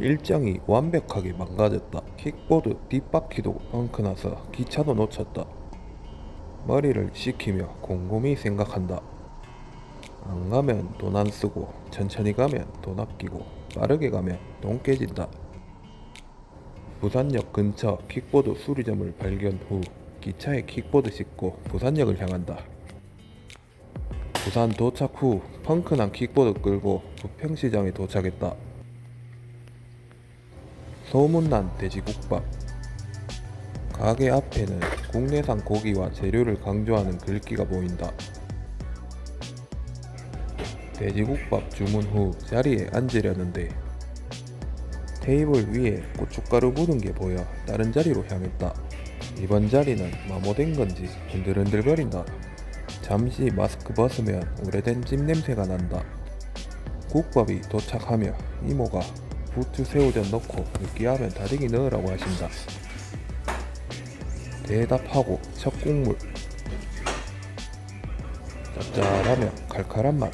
일정이 완벽하게 망가졌다. 킥보드 뒷바퀴도 엉크나서 기차도 놓쳤다. 머리를 식히며 곰곰이 생각한다. 안 가면 돈 안 쓰고 천천히 가면 돈 아끼고 빠르게 가면 돈 깨진다. 부산역 근처 킥보드 수리점을 발견 후 기차에 킥보드 싣고 부산역을 향한다. 부산 도착 후 펑크난 킥보드 끌고 부평시장에 도착했다. 소문난 돼지국밥. 가게 앞에는 국내산 고기와 재료를 강조하는 글귀가 보인다. 돼지국밥 주문 후 자리에 앉으려는데 테이블 위에 고춧가루 묻은 게 보여 다른 자리로 향했다. 이번 자리는 마모된 건지 흔들흔들거린다. 잠시 마스크 벗으면 오래된 집 냄새가 난다. 국밥이 도착하며 이모가 부추 새우젓 넣고 느끼하면 다대기 넣으라고 하신다. 대답하고 첫 국물 짭짤하며 칼칼한 맛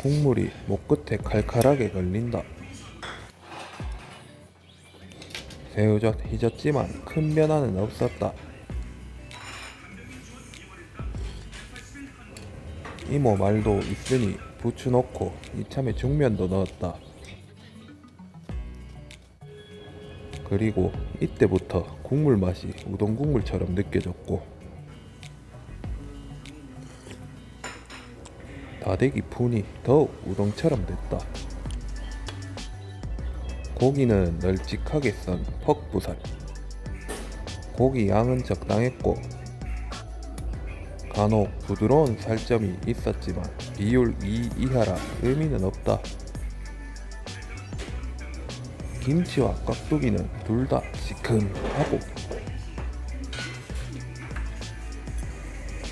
국물이 목 끝에 칼칼하게 걸린다. 새우젓 희졌지만 큰 변화는 없었다. 이모 말도 있으니 부추 넣고 이참에 중면도 넣었다. 그리고 이때부터 국물 맛이 우동 국물처럼 느껴졌고 다대기 푼이 더욱 우동처럼 됐다. 고기는 널찍하게 썬 퍽부살. 고기 양은 적당했고 간혹 부드러운 살점이 있었지만 비율 2 이하라 의미는 없다. 김치와 깍두기는 둘 다 시큼하고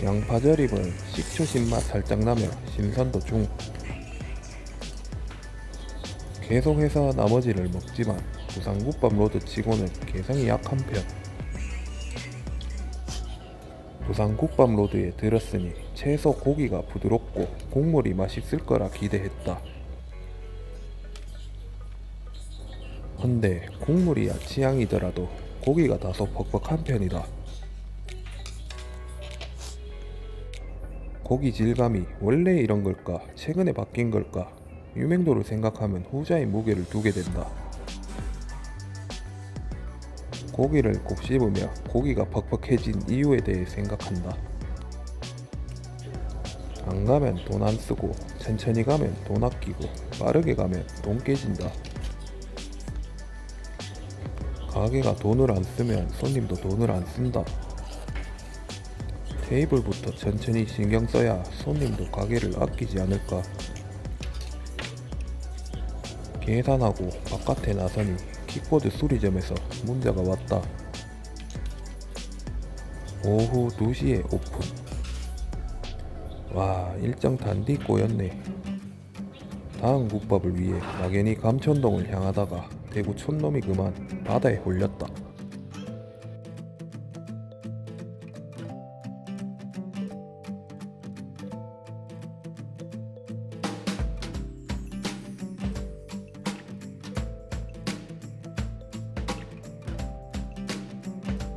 양파절임은 식초 신맛 살짝 나며 신선도 중. 계속해서 나머지를 먹지만 부산국밥 로드 치고는 개성이 약한 편. 부산국밥 로드에 들었으니 채소 고기가 부드럽고 국물이 맛있을 거라 기대했다 헌데 국물이야 취향이더라도 고기가 다소 퍽퍽한 편이다. 고기 질감이 원래 이런 걸까? 최근에 바뀐 걸까? 유명도를 생각하면 후자의 무게를 두게 된다. 고기를 곱씹으며 고기가 퍽퍽해진 이유에 대해 생각한다. 안 가면 돈 안 쓰고 천천히 가면 돈 아끼고 빠르게 가면 돈 깨진다. 가게가 돈을 안 쓰면 손님도 돈을 안 쓴다. 테이블부터 천천히 신경 써야 손님도 가게를 아끼지 않을까. 계산하고 바깥에 나서니 킥보드 수리점에서 문자가 왔다. 오후 2시에 오픈. 와, 일정 단디 꼬였네. 다음 국밥을 위해 막연히 감천동을 향하다가 대구 촌놈이 그만 바다에 홀렸다.